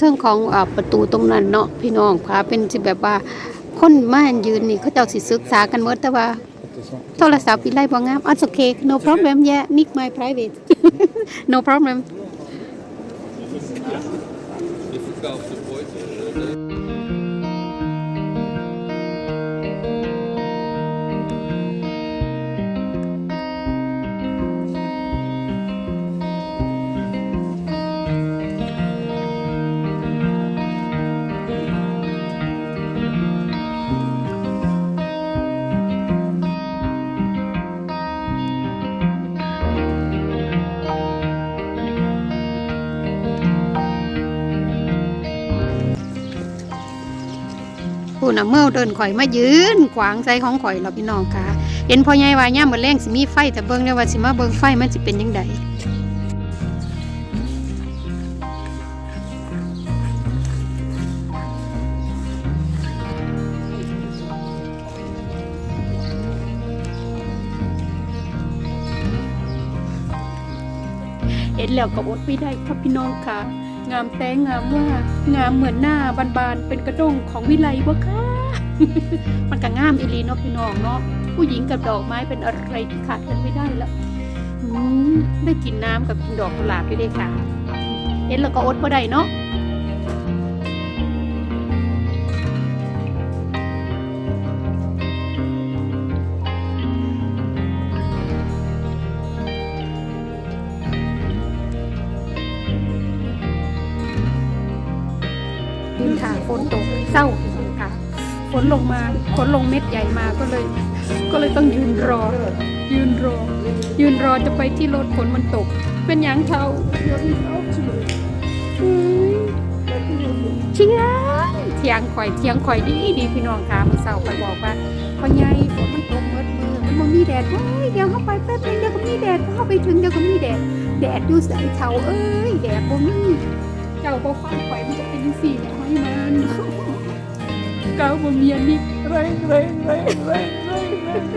เทิงของอประตูตรงนั้นเนาะพี่น้องค่ะเป็นสิแบบว่าคนมายืนนี่เขาเจ้าสิศึกษากันหมดแต่ว่าโทรศัพท์วิไล่บ่งาม It's okay no problem yeah nick my private no problem น่ะเมื่อเดินข่อยมายืนขวางใจของข่อยเราพี่น้องค่ะ เห็นพ่อใหญ่ว่าย่ามมือแรงสิมีไฟแต่เบิ่งได้ว่าสิมาเบิ่งไฟมันสิเป็นจังไดเห็นแล้วก็อดไม่ได้ครับพี่น้องค่ะ งามแตงงามว่างามเหมือนหน้าบานๆเป็นกระด้งของวิไลบ่ค่ะ มันก็งามอีหลีเนาะพี่น้องเนาะผู้หญิงกับดอกไม้เป็นอะไรที่ขาดกันไม่ได้และอืมได้กินน้ำกับกินดอกกุหลาบไปเลยค่ะ เห็นแล้วก็อดบ่ได้เนาะดินค่ะฝนตกเศร้า ฝนลงมาฝนลงเม็ดใหญ่มาก็เลย ก็เลยต้องยืนรอ ยืนรอ ยืนรอจะไปที่รถฝนมันตก เป็นหยังเท่าเทียงเทียงข่อยเทียงข่อยดีดีพี่น้องค่ะมันเศร้าข่อยบอกว่าพ่อใหญ่ฝนมันตกเมื่อมือมันบ่มีแดดโอ้ยเดี๋ยวเข้าไปแป๊บนึงเดี๋ยวก็มีแดดเข้าไปถึงเดี๋ยวก็มีแดดแดดอยู่ใส่เท่าเอ้ยแดดบ่มีเจ้าบ่ฟังข่อยมันจะเป็นจังซี่เนี่ยห้มันเก้า บ่มีอันนี้ไรไรไรไรไร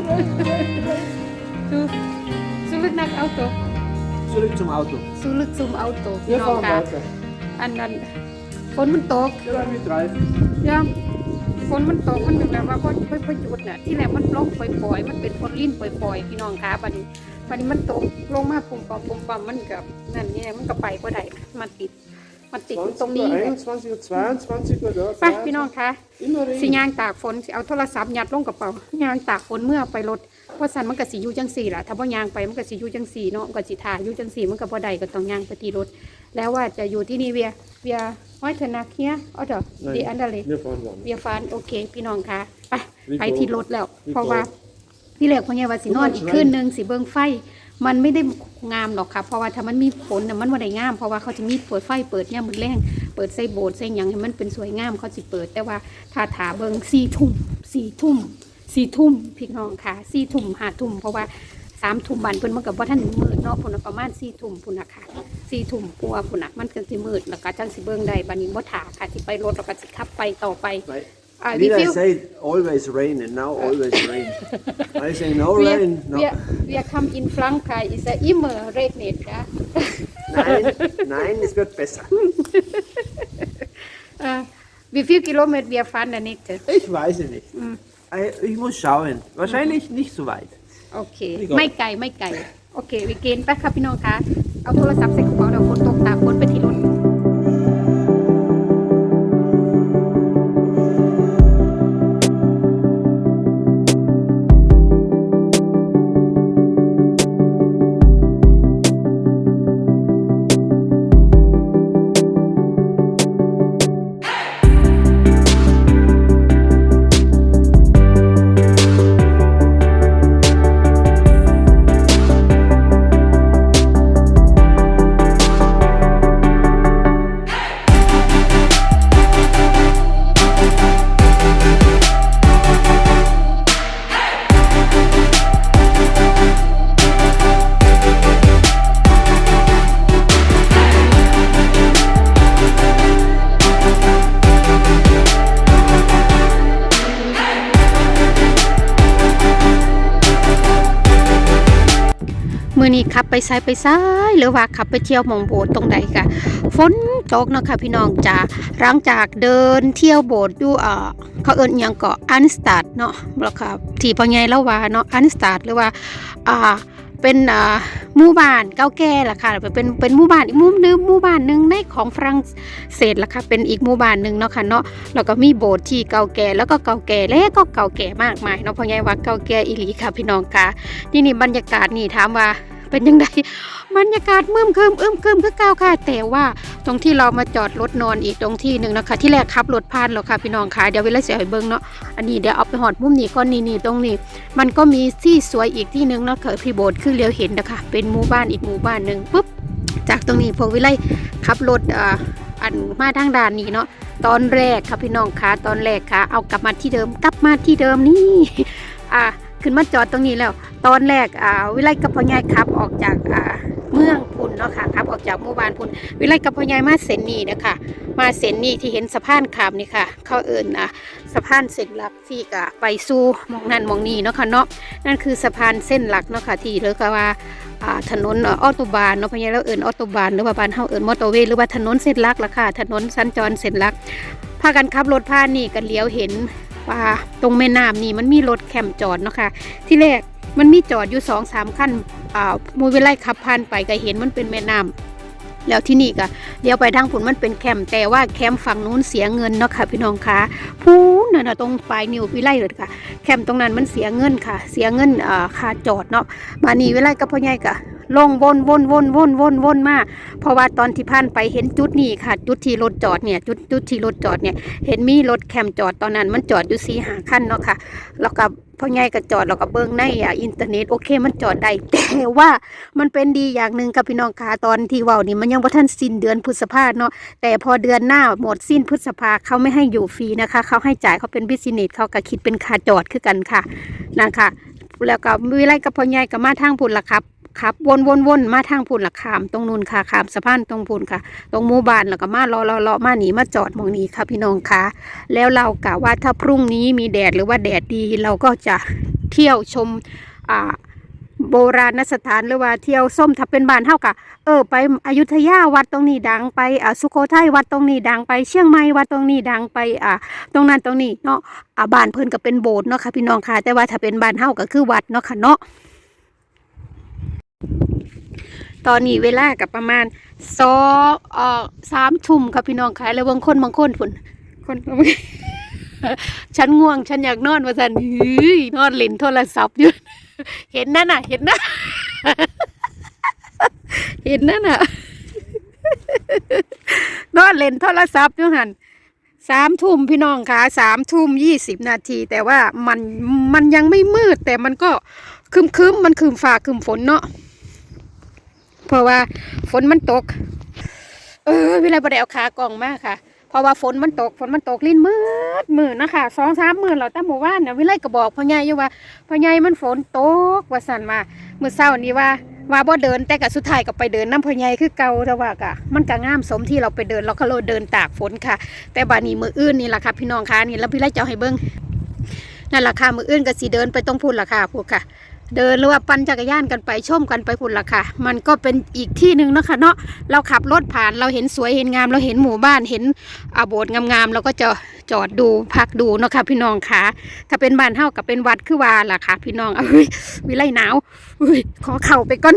ไรไรซูซูลึกนักเอาตัว Zurück zum Auto. ซูลึกซุมเอาตัวพี่ Wir น้อง fahren ค่ะ weiter. อันนั้นฝนมันตก Ja, mit drei. ย่ามฝนมันตกมันแบบว่าพอพอพอหยุดน่ะที่แรกมันลงปล่อยๆมันเป็นฝนลิ้นปล่อยๆพี่น้องคะบัดนี้บัดนี้มันตกลงมาปุ่มปอมปุ่มปอมมันกับนั่นนี่มันก็ไปบ่ได้มันติด มันติดอยู่ตรง 20นี้ Uhr, 21 Uhr, 22 Uhr da. ไปพี่น้องคะ Immer สิ Regen. ย่างตากฝนสิเอาโทรศัพท์ยัดลงกระเป๋ายางตากฝนเมื่อไปรถเพราะสันมันก็สิอยู่จังสี่ล่ะถ้าบ่ยางไปมันก็สิอยู่จังสี่เนาะมันก็สิถ่ายอยู่จังสี่มันก็บ่ได้ก็ต้องย่างไปที่รถ แล้วว่าจะอยู่ที่นี่เวียเวียห้อยเถนักเฮียเอาเถอะดีอันเดอร์เลย Wir fahren dann. เวียฟานโอเค พี่น้องคะไปวิโก้ไปที่รถแล้ววิโก้เพราะว่า พี่เล็กพ่อใหญ่ว่าสินอนอีกคืนนึงสิเบิ่งไฟ มันไม่ได้งามหรอกค่ะ เพราะว่าถ้ามันมีฝนน่ะมันบ่ได้งาม เพราะว่าเขาจะมีเปิดไฟเปิดเนี่ยมมืดแรงเปิดใส่โบสถ์ใส่หยังให้มันเป็นสวยงามเขาสิเปิด แต่ว่าถ้าถาเบิงสี่ทุ่มสี่ทุ่มสี่ทุ่มพี่น้องค่ะสี่ทุ่มห้าทุ่มเพราะว่าสามทุ่มบันเพิ่นมันกับว่าท่านมืดเนาะพุ่นะประมาณสี่ทุ่มพุ่นนะคะสี่ทุ่มกลัวพุ่นนะมันก็สิมืดแล้วก็จังสิเบิ่งได้บัดนี้บ่ถาค่ะสิไปรถแล้วก็สิขับไปต่อไป Right. อ่า Lila ฟิว said always rain and now always rain. I say no wir, rain. No. wir, wir kommen in Frankreich, ist ja immer regnet, ja. Nein, nein, es wird besser. Äh, wie viel Kilometer wir fahren da nicht? Ich weiß es nicht. Ich- Ich muss schauen. Wahrscheinlich nicht so weit. โอเค นี่ก่อน ไม่ไกล ไม่ไกล โอเควิเกนไปครับพี่น้องคะ เอาโทรศัพท์ใส่กระเป๋าเดี๋ยวฝนตกตากฝนไปที่รถ มือนี้ขับไปซ้ายไปซ้ายหรือว่าขับไปเที่ยวมองโบสถ์ตรงใดกะฝนตกเนาะค่ะพี่น้องจ้าหลังจากเดินเที่ยวโบสถ์อยู่เอ่อเขาเอิ้นหยังเกาะอันสตาร์ดเนาะแล้วค่ะที่พ่อใหญ่เล่าว่าเนาะอันสตาร์ดหรือว่าอ่าเป็นอ่าหมู่บ้านเก่าแก่ล่ะค่ะเป็นเป็นหมู่บ้านอีกหมู่นึงหมู่บ้านหนึ่งในของฝรั่งเศสล่ะค่ะเป็นอีกหมู่บ้านหนึ่งเนาะค่ะเนาะแล้วก็มีโบสถ์ที่เก่าแก่แล้วก็เก่าแก่และก็เก่าแก่มากมายเนาะพ่อใหญ่ว่าเก่าแก่อีหลีค่ะพี่น้องค่ะนี่นี่บรรยากาศนี่ถามว่า เป็นยังไงบรรยากาศมึมครึมอึมครึมคือเก่าค่ะแต่ว่าตรงที่เรามาจอดรถนอนอีกตรงที่หนึ่งนะคะที่แรกขับรถผ่านแล้วค่ะพี่น้องค่ะเดี๋ยวเวลาเสียเบิ้งเนาะอันนี้เดี๋ยวเอาไปหอดมุมนี้ก่อนนี่นี่ตรงนี้ มันก็มีที่สวยอีกที่หนึ่งเนาะค่ะพี่โบสถ์คือเลี้ยวเห็นนะคะเป็นหมู่บ้านอีกหมู่บ้านหนึ่งปุ๊บจากตรงนี้พวกวิไลขับรถอ่าอันมาทางด่านนี้เนาะตอนแรกค่ะพี่น้องค่ะตอนแรกค่ะ เอากลับมาที่เดิมกลับมาที่เดิมนี่อ่า ขึ้นมาจอดตรงนี้แล้ว ตอนแรกอ่าวิไลกับพ่อใหญ่ขับออกจากอ่าเมืองพุนเนาะค่ะขับออกจากหมู่บ้านพุนวิไลกับพ่อใหญ่มาเส้นนี้นะคะมาเส้นนี้ที่เห็นสะพานขามนี่ค่ะ เขาเอิญอะสะพานเส้นหลักที่กะไปสู่มองนั่นมองนี้เนาะค่ะเนาะนั่นคือสะพานเส้นหลักเนาะค่ะที่เรียกว่าอ่าถนนออโตบานเนาะพ่อใหญ่เราเอิญออโตบานหรือว่าบานเฮาเอิญมอเตอร์เวย์หรือว่าถนนเส้นหลักล่ะค่ะ ถนนสัญจรเส้นหลักพากันขับรถผ่านนี่กันเลี้ยวเห็น ว่าตรงแม่น้ำนี่มันมีรถแคมจอดเนาะค่ะที่แรกมันมีจอดอยู่สองสามคันอ่ามูเวลาขับผ่านไปก็เห็นมันเป็นแม่น้ำแล้วที่นี่ก็เดี๋ยวไปทางผุนมันเป็นแคมแต่ว่าแคมฝั่งนู้นเสียเงินเนาะค่ะพี่น้องคะพูนน่ะนะตรงปลายนิววิไลเลยค่ะ แคมตรงนั้นมันเสียเงินค่ะ เสียเงินอ่าค่าจอดเนาะมานี่เวลกับพ่อใหญ่ก็ ลงวนวนวนวนวนวนมาเพราะว่าตอนที่ผ่านไปเห็นจุดนี้ค่ะ จุดที่รถจอดเนี่ยจุดจุดที่รถจอดเนี่ยเห็นมีรถแคมจอดตอนนั้น มันจอดอยู่สี่หาคันเนาะค่ะแล้วก็พ่อใหญ่ก็จอดแล้วก็เบิ้งในอะอินเทอร์เน็ตโอเค มันจอดได้แต่ว่ามันเป็นดีอย่างหนึ่งกับพี่น้องค่ะตอนที่ว้านี่มันยังบ่ทันสิ้นเดือนพฤษภาเนาะแต่พอเดือนหน้าหมดสิ้นพฤษภาเขาไม่ให้อยู่ฟรีนะคะ เขาให้จ่ายเขาเป็นบิสเนสเขาก็คิดเป็นค่าจอดคือกันค่ะนะคะแล้วก็วิไลกับพ่อใหญ่ก็มาทางพุ่นละครับ ครับวนวนวนมาทางพุ่นล่ะขาม ตรงนู้นค่ะขามสะพานตรงพุ่นค่ะ ตรงหมู่บ้านแล้วก็มารอรอรอมาหนีมาจอดมองนี้ค่ะพี่น้องค่ะแล้วเรากะว่าถ้าพรุ่งนี้มีแดดหรือว่าแดดดี เราก็จะเที่ยวชมอ่าโบราณสถานหรือว่าเที่ยวส้มถ้าเป็นบ้านเท่ากับเออไปอยุธยาวัดตรงนี้ดังไปอ่าสุโขทัยวัดตรงนี้ดังไปเชียงใหม่วัดตรงนี้ดังไปอ่าตรงนั้นตรงนี้เนาะอ่าบ้านเพิ่นก็เป็นโบสถ์เนาะค่ะพี่น้องค่ะแต่ว่าถ้าเป็นบ้านเฮาก็คือวัดเนาะค่ะเนาะ ตอนนี้เวลากับประมาณสองเอ่อสามทุ่มค่ะพี่น้องค่ะแล้วบางคนบางคนฝนคนฉันง่วงฉันอยากนอนว่าสันเฮ้ยนอนเล่นโทรศัพท์อยู่เห็นนั่นน่ะ เห็นนะเห็นนั่นน่ะนอนเล่นโทรศัพท์อยู่หันสามทุ่มพี่น้องค่ะสามทุ่มยี่สิบนาที แต่ว่ามันมันยังไม่มืด แต่มันก็คึมคึมๆมันคึมฟ้าคึมฝนเนาะ เพราะว่าฝนมันตก เออเวลาได้เอาขากล่องมากค่ะ เพราะว่าฝนมันตกฝนมันตกลิ้นมืดมืดนะคะสองสามมือเราตั้งหมู่บ้านนะวิไลก็บอกพ่อใหญ่อยู่ว่าพ่อใหญ่มันฝนตกว่าสั่นมามื้อเช้านี้ว่าว่าบ่เดินแต่ก็สุดท้ายก็ไปเดินน้ำพ่อใหญ่คือเก่าแต่ว่ากะมันก็งามสมที่เราไปเดินเราก็เลเดินตากฝนค่ะ แต่บัดนี้มืออื่นนี่แหละค่ะพี่น้องค่ะนี่แล้วพี่ไลจะเอาให้เบิ่งนั่นล่ะค่ะมืออื่นก็สิเดินไปตรงพุ่นล่ะค่ะพวกค่ะ เดินหรือว่าปั่นจักรยานกันไปชมกันไปพุ่นละค่ะ มันก็เป็นอีกที่หนึ่งเนาะคะเนาะเราขับรถผ่านเราเห็นสวยเห็นงาม เราเห็นหมู่บ้านเห็นอาโบสถ์งามๆเราก็จะจอดดูพักดูเนาะค่ะพี่น้องค่ะ ถ้าเป็นบ้านเฮากับเป็นวัดคือว่าล่ะค่ะ พี่น้องเอ้ยวิไลหนาวอุ้ยขอเข่าไปก่อน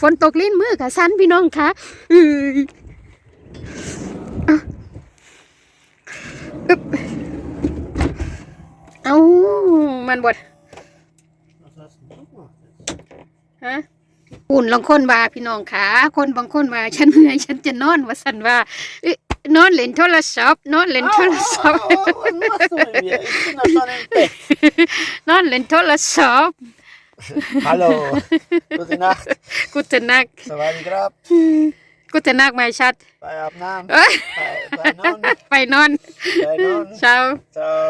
ฝนตกลิ้นมือค่ะสั้นพี่น้องค่ะอ้ยอะอึ๊บเอ้ามันบด ฮะปุ่นลองคนว่าพี่น้องขาคนบางคนว่าฉันเมื่อยฉันจะนอนว่าสันว่าเอ้ยนอนเล่นโทรศัพท์นอนเล่นโทรศัพท์ Oh, no estoy bien. Estoy nästan en bäck. นอนเล่นโทรศัพท์ Hallå. God natt. กูจะนัก Så var det grabb. กูจะนักไม่ชัด Bye, Abnan. เอ้ย Bye, bye, non. ไปนอน Bye, non. เช้า Ciao.